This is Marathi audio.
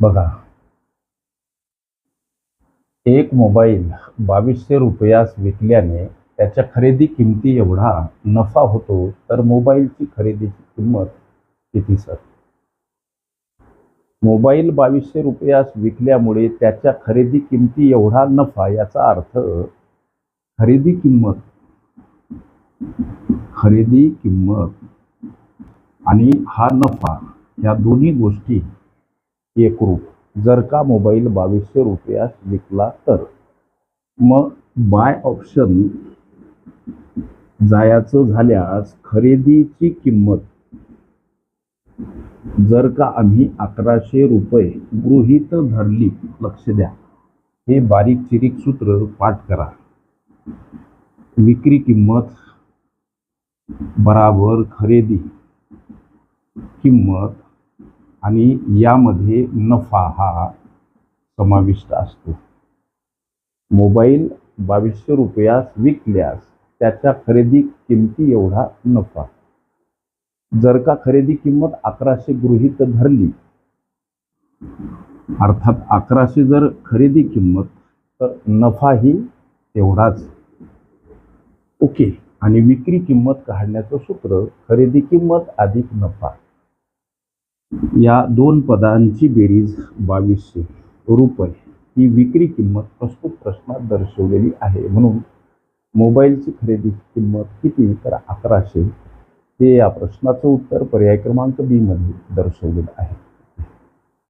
बघा. एक मोबाईल बावीसशे रुपयास विकल्याने त्याच्या खरेदी किमती एवढा नफा होतो तर मोबाईलची खरेदीची किंमत किती सर? मोबाईल बावीसशे रुपयास विकल्यामुळे त्याच्या खरेदी किमती एवढा नफा याचा अर्थ खरेदी किंमत खरेदी किंमत आणि हा नफा या दोन्ही गोष्टी एकरूप जर का मोबाईल बावीसशे रुपयास विकला तर. मग बाय ऑप्शन जायचं झाल्यास खरेदीची किंमत. जर का आम्ही अकराशे रुपये गृहीत धरली लक्ष द्या. हे बारीक चिरीक सूत्र पाठ करा. विक्री किंमत बराबर खरेदी किंमत आणि यामध्ये नफा हा समाविष्ट असतो. मोबाईल बावीसशे रुपयास विकल्यास त्याच्या खरेदी किमती एवढा नफा. जर का खरेदी किंमत अकराशे गृहीत धरली अर्थात अकराशे जर खरेदी किंमत तर नफाही तेवढाच. ओके आणि विक्री किंमत काढण्याचं सूत्र खरेदी किंमत अधिक नफा. या दोन पदांची बेरीज बावीसशे रुपये. ही विक्री किंमत प्रस्तुत प्रश्नात दर्शवलेली आहे. म्हणून मोबाईलची खरेदीची किंमत किती तर अकराशे हे या प्रश्नाचं उत्तर पर्याय क्रमांक बीमध्ये दर्शवलेलं आहे.